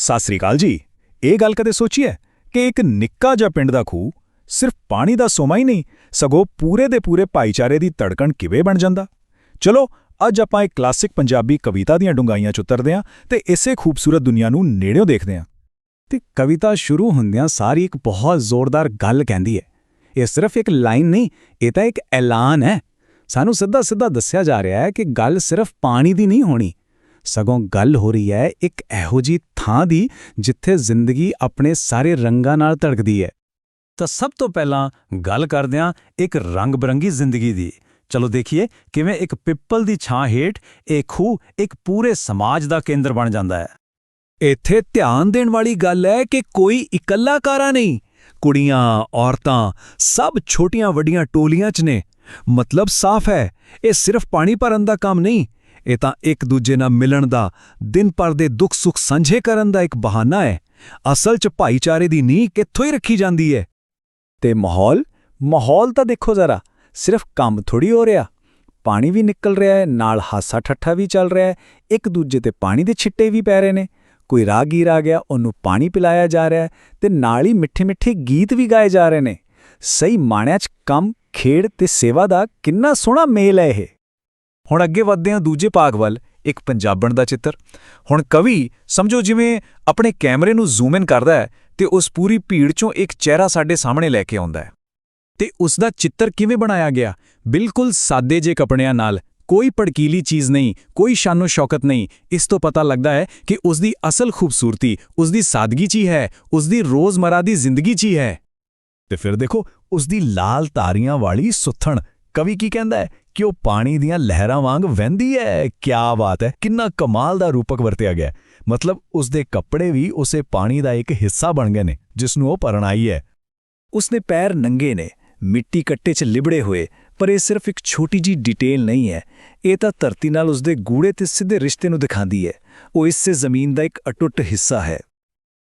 ਸਤਿ ਸ੍ਰੀ ਅਕਾਲ ਜੀ। ਇਹ ਗੱਲ ਕਦੇ ਸੋਚੀ ਹੈ ਕਿ ਇੱਕ ਨਿੱਕਾ ਜਿਹਾ ਪਿੰਡ ਦਾ ਖੂਹ ਸਿਰਫ ਪਾਣੀ ਦਾ ਸੋਮਾ ਹੀ ਨਹੀਂ, ਸਗੋਂ ਪੂਰੇ ਦੇ ਪੂਰੇ ਭਾਈਚਾਰੇ ਦੀ ਧੜਕਣ ਕਿਵੇਂ ਬਣ ਜਾਂਦਾ? ਚਲੋ, ਅੱਜ ਆਪਾਂ ਇੱਕ ਕਲਾਸਿਕ ਪੰਜਾਬੀ ਕਵਿਤਾ ਦੀਆਂ ਡੂੰਘਾਈਆਂ 'ਚ ਉਤਰਦੇ ਹਾਂ ਤੇ ਇਸੇ ਖੂਬਸੂਰਤ ਦੁਨੀਆ ਨੂੰ ਨੇੜਿਓਂ ਦੇਖਦੇ ਹਾਂ। ਤੇ ਕਵਿਤਾ ਸ਼ੁਰੂ ਹੁੰਦਿਆਂ ਸਾਰੀ ਇੱਕ ਬਹੁਤ ਜ਼ੋਰਦਾਰ ਗੱਲ ਕਹਿੰਦੀ ਹੈ। ਇਹ ਸਿਰਫ ਇੱਕ ਲਾਈਨ ਨਹੀਂ, ਇਹ ਤਾਂ ਇੱਕ ਐਲਾਨ ਹੈ। ਸਾਨੂੰ ਸਿੱਧਾ ਸਿੱਧਾ ਦੱਸਿਆ ਜਾ ਰਿਹਾ ਹੈ ਕਿ ਗੱਲ ਸਿਰਫ ਪਾਣੀ ਦੀ ਨਹੀਂ ਹੋਣੀ ਸਗੋਂ ਗੱਲ ਹੋ ਰਹੀ ਹੈ ਇੱਕ ਇਹੋ ਜੀ ਥਾਂ ਦੀ ਜਿੱਥੇ ਜ਼ਿੰਦਗੀ ਆਪਣੇ ਸਾਰੇ ਰੰਗਾਂ ਨਾਲ ਧੜਕਦੀ ਹੈ। ਤਾਂ ਸਭ ਤੋਂ ਪਹਿਲਾਂ ਗੱਲ ਕਰਦੇ ਹਾਂ ਇੱਕ ਰੰਗ-ਬਰੰਗੀ ਜ਼ਿੰਦਗੀ ਦੀ। ਚਲੋ ਦੇਖੀਏ ਕਿਵੇਂ ਇੱਕ ਪਿੱਪਲ ਦੀ ਛਾਂ ਹੇਠ ਇਹ ਖੂਹ ਇੱਕ ਪੂਰੇ ਸਮਾਜ ਦਾ ਕੇਂਦਰ ਬਣ ਜਾਂਦਾ ਹੈ। ਇੱਥੇ ਧਿਆਨ ਦੇਣ ਵਾਲੀ ਗੱਲ ਹੈ ਕਿ ਕੋਈ ਇਕੱਲਾ ਕਾਰਾ ਨਹੀਂ। ਕੁੜੀਆਂ, ਔਰਤਾਂ ਸਭ ਛੋਟੀਆਂ-ਵੱਡੀਆਂ ਟੋਲੀਆਂ 'ਚ ਨੇ। ਮਤਲਬ ਸਾਫ਼ ਹੈ, ਇਹ ਸਿਰਫ ਪਾਣੀ ਭਰਨ ਦਾ ਕੰਮ ਨਹੀਂ ਇਹ ਤਾਂ ਇੱਕ ਦੂਜੇ ਨਾਲ ਮਿਲਣ ਦਾ ਦਿਨ ਭਰ ਦੇ ਦੁੱਖ ਸੁੱਖ ਸਾਂਝੇ ਕਰਨ ਦਾ ਇੱਕ ਬਹਾਨਾ ਹੈ। ਅਸਲ 'ਚ ਭਾਈਚਾਰੇ ਦੀ ਨੀਂਹ ਕਿੱਥੋਂ ਹੀ ਰੱਖੀ ਜਾਂਦੀ ਹੈ? ਤੇ ਮਾਹੌਲ? ਮਾਹੌਲ ਤਾਂ ਦੇਖੋ ਜ਼ਰਾ, ਸਿਰਫ ਕੰਮ ਥੋੜੀ ਹੋ ਰਿਹਾ। ਪਾਣੀ ਵੀ ਨਿਕਲ ਰਿਹਾ ਹੈ, ਨਾਲ ਹਾਸਾ ਠੱਠਾ ਵੀ ਚੱਲ ਰਿਹਾ ਹੈ, ਇੱਕ ਦੂਜੇ ਤੇ ਪਾਣੀ ਦੇ ਛਿੱਟੇ ਵੀ ਪੈ ਰਹੇ ਨੇ। ਕੋਈ ਰਾਗੀਰ ਆ ਗਿਆ, ਉਹਨੂੰ ਪਾਣੀ ਪਿਲਾਇਆ ਜਾ ਰਿਹਾ ਹੈ ਤੇ ਨਾਲ ਹੀ ਮਿੱਠੇ-ਮਿੱਠੇ ਗੀਤ ਵੀ ਗਾਏ ਜਾ ਰਹੇ ਨੇ। ਸਹੀ ਮਾਣਿਆਂ 'ਚ ਕੰਮ, ਖੇਡ ਤੇ ਸੇਵਾ ਦਾ ਕਿੰਨਾ ਸੋਹਣਾ ਮੇਲ ਹੈ ਇਹ। ਹੁਣ ਅੱਗੇ ਵਧਦੇ ਹਾਂ ਦੂਜੇ ਭਾਗ ਵੱਲ, ਇੱਕ ਪੰਜਾਬਣ ਦਾ ਚਿੱਤਰ। ਹੁਣ ਕਵੀ, ਸਮਝੋ ਜਿਵੇਂ ਆਪਣੇ ਕੈਮਰੇ ਨੂੰ ਜ਼ੂਮ ਇਨ ਕਰਦਾ ਹੈ ਤੇ ਉਸ ਪੂਰੀ ਭੀੜ 'ਚੋਂ ਇੱਕ ਚਿਹਰਾ ਸਾਡੇ ਸਾਹਮਣੇ ਲੈ ਕੇ ਆਉਂਦਾ ਹੈ। ਤੇ ਉਸ ਦਾ ਚਿੱਤਰ ਕਿਵੇਂ ਬਣਾਇਆ ਗਿਆ? ਬਿਲਕੁਲ ਸਾਦੇ ਜੇ ਕੱਪੜਿਆਂ ਨਾਲ, ਕੋਈ ਭੜਕੀਲੀ ਚੀਜ਼ ਨਹੀਂ, ਕੋਈ ਸ਼ਾਨੋ ਸ਼ੌਕਤ ਨਹੀਂ। ਇਸ ਤੋਂ ਪਤਾ ਲੱਗਦਾ ਹੈ ਕਿ ਉਸ ਦੀ ਅਸਲ ਖੂਬਸੂਰਤੀ, ਉਸ ਦੀ ਸਾਦਗੀ 'ਚ ਹੀ ਹੈ, ਉਸ ਦੀ ਰੋਜ਼ਮਰਾ ਦੀ ਜ਼ਿੰਦਗੀ 'ਚ ਹੀ ਹੈ। ਤੇ ਫਿਰ ਦੇਖੋ, ਉਸ ਦੀ ਲਾਲ ਤਾਰੀਆਂ ਵਾਲੀ ਸੁੱਥਣ, ਕਵੀ ਕੀ ਕਹਿੰਦਾ ਹੈ? ਕਿ ਉਹ ਪਾਣੀ ਦੀਆਂ ਲਹਿਰਾਂ ਵਾਂਗ ਵਹਿੰਦੀ ਹੈ ਕੀ ਬਾਤ ਹੈ ਕਿੰਨਾ ਕਮਾਲ ਦਾ ਰੂਪਕ ਵਰਤਿਆ ਗਿਆ। ਮਤਲਬ ਉਸ ਦੇ ਕੱਪੜੇ ਵੀ ਉਸੇ ਪਾਣੀ ਦਾ ਇੱਕ ਹਿੱਸਾ ਬਣ ਗਏ ਨੇ ਜਿਸ ਨੂੰ ਉਹ ਪਰਣਾਈ ਹੈ ਉਸਨੇ ਪੈਰ ਨੰਗੇ ਨੇ, ਮਿੱਟੀ ਕੱਟੇ 'ਚ ਲਿਬੜੇ ਹੋਏ, ਪਰ ਇਹ ਸਿਰਫ ਇੱਕ ਛੋਟੀ ਜੀ ਡਿਟੇਲ ਨਹੀਂ ਹੈ ਇਹ ਤਾਂ ਧਰਤੀ ਨਾਲ ਉਸਦੇ ਗੂੜੇ ਤੇ ਸਿੱਧੇ ਰਿਸ਼ਤੇ ਨੂੰ ਦਿਖਾਉਂਦੀ ਹੈ ਉਹ ਇਸੇ ਜ਼ਮੀਨ ਦਾ ਇੱਕ ਅਟੁੱਟ ਹਿੱਸਾ ਹੈ।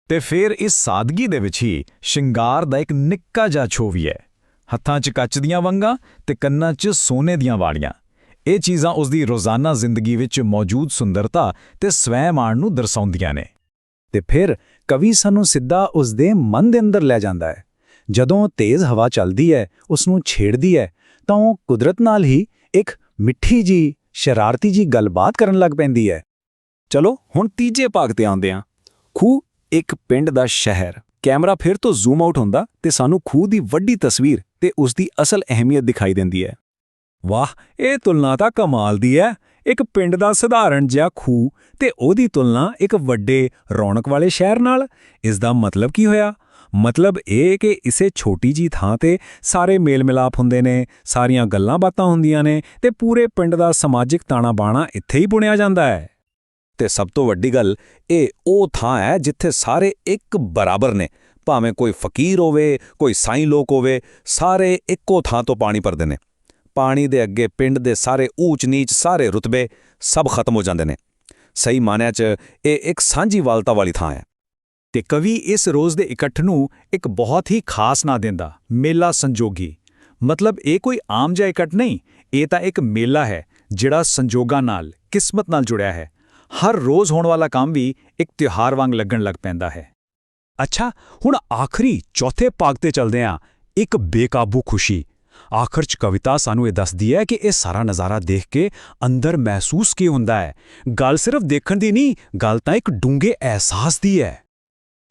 ਤੇ ਫਿਰ ਇਸ ਸਾਦਗੀ ਦੇ ਵਿੱਚ ਹੀ ਸ਼ਿੰਗਾਰ ਦਾ ਇੱਕ ਨਿੱਕਾ ਜਿਹਾ ਛੋਵੀ ਹੈ ਹੱਥਾਂ 'ਚ ਕੱਚ ਦੀਆਂ ਵੰਗਾਂ ਤੇ ਕੰਨਾਂ 'ਚ ਸੋਨੇ ਦੀਆਂ ਵਾਲੀਆਂ ਇਹ ਚੀਜ਼ਾਂ ਉਸ ਦੀ ਰੋਜ਼ਾਨਾ ਜ਼ਿੰਦਗੀ ਵਿੱਚ ਮੌਜੂਦ ਸੁੰਦਰਤਾ ਤੇ ਸਵੈ-ਮਾਣ ਨੂੰ ਦਰਸਾਉਂਦੀਆਂ ਨੇ। ਤੇ ਫਿਰ ਕਵੀ ਸਾਨੂੰ ਸਿੱਧਾ ਉਸ ਦੇ ਮਨ ਦੇ ਅੰਦਰ ਲੈ ਜਾਂਦਾ ਹੈ। ਜਦੋਂ ਤੇਜ਼ ਹਵਾ ਚੱਲਦੀ ਹੈ ਉਸ ਨੂੰ ਛੇੜਦੀ ਹੈ, ਤਾਂ ਉਹ ਕੁਦਰਤ ਨਾਲ ਹੀ ਇੱਕ ਮਿੱਠੀ ਜੀ ਸ਼ਰਾਰਤੀ ਜੀ ਗੱਲਬਾਤ ਕਰਨ ਲੱਗ ਪੈਂਦੀ ਹੈ। ਚਲੋ ਹੁਣ ਤੀਜੇ ਭਾਗ ਤੇ ਆਉਂਦੇ ਹਾਂ। ਖੂਹ ਇੱਕ ਪਿੰਡ ਦਾ ਸ਼ਹਿਰ। ਕੈਮਰਾ ਫਿਰ ਤੋਂ ਜ਼ੂਮ ਆਊਟ ਹੁੰਦਾ ਤੇ ਸਾਨੂੰ ਖੂਹ ਦੀ ਵੱਡੀ ਤਸਵੀਰ ਤੇ ਉਸ ਦੀ ਅਸਲ ਅਹਿਮੀਅਤ ਦਿਖਾਈ ਦਿੰਦੀ ਹੈ। ਵਾਹ, ਇਹ ਤੁਲਨਾ ਤਾਂ ਕਮਾਲ ਦੀ ਹੈ। ਇੱਕ ਪਿੰਡ ਦਾ ਸਧਾਰਨ ਜਿਹਾ ਖੂਹ ਤੇ ਉਹਦੀ ਤੁਲਨਾ ਇੱਕ ਵੱਡੇ ਰੌਣਕ ਵਾਲੇ ਸ਼ਹਿਰ ਨਾਲ। ਇਸ ਦਾ ਮਤਲਬ ਕੀ ਹੋਇਆ? ਮਤਲਬ ਇਹ ਕਿ ਇਸੇ ਛੋਟੀ ਜੀ ਥਾਂ ਤੇ ਸਾਰੇ ਮੇਲ ਮਿਲਾਪ ਹੁੰਦੇ ਨੇ, ਸਾਰੀਆਂ ਗੱਲਾਂ ਬਾਤਾਂ ਹੁੰਦੀਆਂ ਨੇ ਤੇ ਪੂਰੇ ਪਿੰਡ ਦਾ ਸਮਾਜਿਕ ਤਾਣਾ ਬਾਣਾ ਇੱਥੇ ਹੀ ਬੁਣਿਆ ਜਾਂਦਾ ਹੈ। ਤੇ ਸਭ ਤੋਂ ਵੱਡੀ ਗੱਲ, ਇਹ ਉਹ ਥਾਂ ਹੈ ਜਿੱਥੇ ਸਾਰੇ ਇੱਕ ਬਰਾਬਰ ਨੇ। ਭਾਵੇਂ ਕੋਈ ਫਕੀਰ ਹੋਵੇ, ਕੋਈ ਸਾਈਂ ਲੋਕ ਹੋਵੇ, ਸਾਰੇ ਇੱਕੋ ਥਾਂ ਤੋਂ ਪਾਣੀ ਭਰਦੇ ਨੇ। ਪਾਣੀ ਦੇ ਅੱਗੇ ਪਿੰਡ ਦੇ ਸਾਰੇ ਊਚ ਨੀਚ ਸਾਰੇ ਰੁਤਬੇ ਸਭ ਖਤਮ ਹੋ ਜਾਂਦੇ ਨੇ। ਸਹੀ ਮਾਨਿਆਂ 'ਚ ਇਹ ਇੱਕ ਸਾਂਝੀ ਵਾਲਤਾ ਵਾਲੀ ਥਾਂ ਹੈ। ਤੇ ਕਵੀ ਇਸ ਰੋਜ਼ ਦੇ ਇਕੱਠ ਨੂੰ ਇੱਕ ਬਹੁਤ ਹੀ ਖਾਸ ਨਾਂ ਦਿੰਦਾ, ਮੇਲਾ ਸੰਜੋਗੀ। ਮਤਲਬ ਇਹ ਕੋਈ ਆਮ ਜਿਹਾ ਇਕੱਠ ਨਹੀਂ, ਇਹ ਤਾਂ ਇੱਕ ਮੇਲਾ ਹੈ, ਜਿਹੜਾ ਸੰਜੋਗਾਂ ਨਾਲ, ਕਿਸਮਤ ਨਾਲ ਜੁੜਿਆ ਹੈ। ਹਰ ਰੋਜ਼ ਹੋਣ ਵਾਲਾ ਕੰਮ ਵੀ ਇੱਕ ਤਿਉਹਾਰ ਵਾਂਗ ਲੱਗਣ ਲੱਗ ਪੈਂਦਾ ਹੈ। ਅੱਛਾ, ਹੁਣ ਆਖਰੀ ਚੌਥੇ ਭਾਗ ਤੇ ਚਲਦੇ ਹਾਂ ਇੱਕ ਬੇਕਾਬੂ ਖੁਸ਼ੀ। ਆਖਰ ਚ ਕਵਿਤਾ ਸਾਨੂੰ ਇਹ ਦੱਸਦੀ ਹੈ ਕਿ ਇਹ ਸਾਰਾ ਨਜ਼ਾਰਾ ਦੇਖ ਕੇ ਅੰਦਰ ਮਹਿਸੂਸ ਕੀ ਹੁੰਦਾ ਹੈ? ਗੱਲ ਸਿਰਫ ਦੇਖਣ ਦੀ ਨਹੀਂ, ਗੱਲ ਤਾਂ ਇੱਕ ਡੂੰਘੇ ਅਹਿਸਾਸ ਦੀ ਹੈ।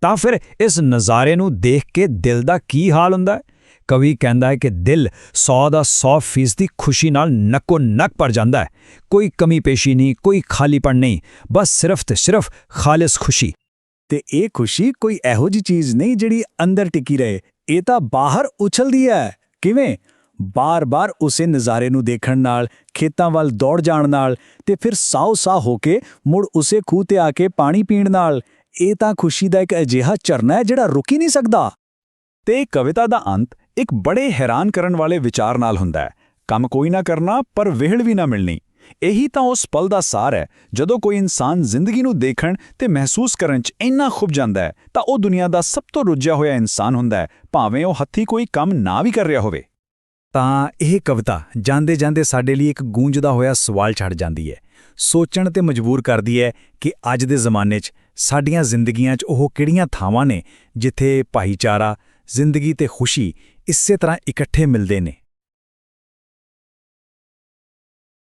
ਤਾਂ ਫਿਰ ਇਸ ਨਜ਼ਾਰੇ ਨੂੰ ਦੇਖ ਕੇ ਦਿਲ ਦਾ ਕੀ ਹਾਲ ਹੁੰਦਾ ਹੈ? ਕਵੀ ਕਹਿੰਦਾ ਹੈ ਕਿ ਦਿਲ 100 ਦਾ 100% ਦੀ ਖੁਸ਼ੀ ਨਾਲ ਨੱਕੋ ਨੱਕ ਭਰ ਜਾਂਦਾ ਹੈ। ਕੋਈ ਕਮੀ ਪੇਸ਼ੀ ਨਹੀਂ, ਕੋਈ ਖਾਲੀਪਣ ਨਹੀਂ, ਬਸ ਸਿਰਫ ਤੇ ਸਿਰਫ ਖਾਲਿਸ ਖੁਸ਼ੀ। ਤੇ ਇਹ ਖੁਸ਼ੀ ਕੋਈ ਇਹੋ ਜੀ ਚੀਜ਼ ਨਹੀਂ ਜਿਹੜੀ ਅੰਦਰ ਟਿਕੀ ਰਹੇ। ਇਹ ਤਾਂ ਬਾਹਰ ਉਛਲਦੀ ਹੈ। ਕਿਵੇਂ? ਬਾਰ-ਬਾਰ ਉਸੇ ਨਜ਼ਾਰੇ ਨੂੰ ਦੇਖਣ ਨਾਲ, ਖੇਤਾਂ ਵੱਲ ਦੌੜ ਜਾਣ ਨਾਲ ਤੇ ਫਿਰ ਸਾਹ-ਸਾਹ ਹੋ ਕੇ ਮੁੜ ਉਸੇ ਖੂਹ ਤੇ ਆ ਕੇ ਪਾਣੀ ਪੀਣ ਨਾਲ। ਇਹ ਤਾਂ ਖੁਸ਼ੀ ਦਾ ਇੱਕ ਅਜਿਹਾ ਝਰਨਾ ਹੈ ਜਿਹੜਾ ਰੁਕ ਹੀ ਨਹੀਂ ਸਕਦਾ। ਤੇ ਕਵਿਤਾ ਦਾ ਅੰਤ ਇੱਕ ਬੜੇ ਹੈਰਾਨ ਕਰਨ ਵਾਲੇ ਵਿਚਾਰ ਨਾਲ ਹੁੰਦਾ ਹੈ। ਕੰਮ ਕੋਈ ਨਾ ਕਰਨਾ, ਪਰ ਵਿਹਲ ਵੀ ਨਾ ਮਿਲਣੀ। ਇਹੀ ਤਾਂ ਉਸ ਪਲ ਦਾ ਸਾਰ ਹੈ, ਜਦੋਂ ਕੋਈ ਇਨਸਾਨ ਜ਼ਿੰਦਗੀ ਨੂੰ ਦੇਖਣ ਤੇ ਮਹਿਸੂਸ ਕਰਨ 'ਚ ਇੰਨਾ ਖੁੱਭ ਜਾਂਦਾ ਹੈ, ਤਾਂ ਉਹ ਦੁਨੀਆ ਦਾ ਸਭ ਤੋਂ ਰੁੱਝਿਆ ਹੋਇਆ ਇਨਸਾਨ ਹੁੰਦਾ ਹੈ, ਭਾਵੇਂ ਉਹ ਹੱਥੀ ਕੋਈ ਕੰਮ ਨਾ ਵੀ ਕਰ ਰਿਹਾ ਹੋਵੇ। ਤਾਂ ਇਹ ਕਵਿਤਾ ਜਾਂਦੇ ਜਾਂਦੇ ਸਾਡੇ ਲਈ ਇੱਕ ਗੂੰਜਦਾ ਹੋਇਆ ਸਵਾਲ ਛੱਡ ਜਾਂਦੀ ਹੈ। ਸੋਚਣ ਤੇ ਮਜਬੂਰ ਕਰਦੀ ਹੈ ਕਿ ਅੱਜ ਦੇ ਜ਼ਮਾਨੇ 'ਚ ਸਾਡੀਆਂ ਜ਼ਿੰਦਗੀਆਂ 'ਚ ਉਹ ਕਿਹੜੀਆਂ ਥਾਵਾਂ ਨੇ, ਜਿੱਥੇ ਭਾਈਚਾਰਾ ਜ਼ਿੰਦਗੀ ਤੇ ਖੁਸ਼ੀ ਇਸੇ ਤਰ੍ਹਾਂ ਇਕੱਠੇ ਮਿਲਦੇ ਨੇ।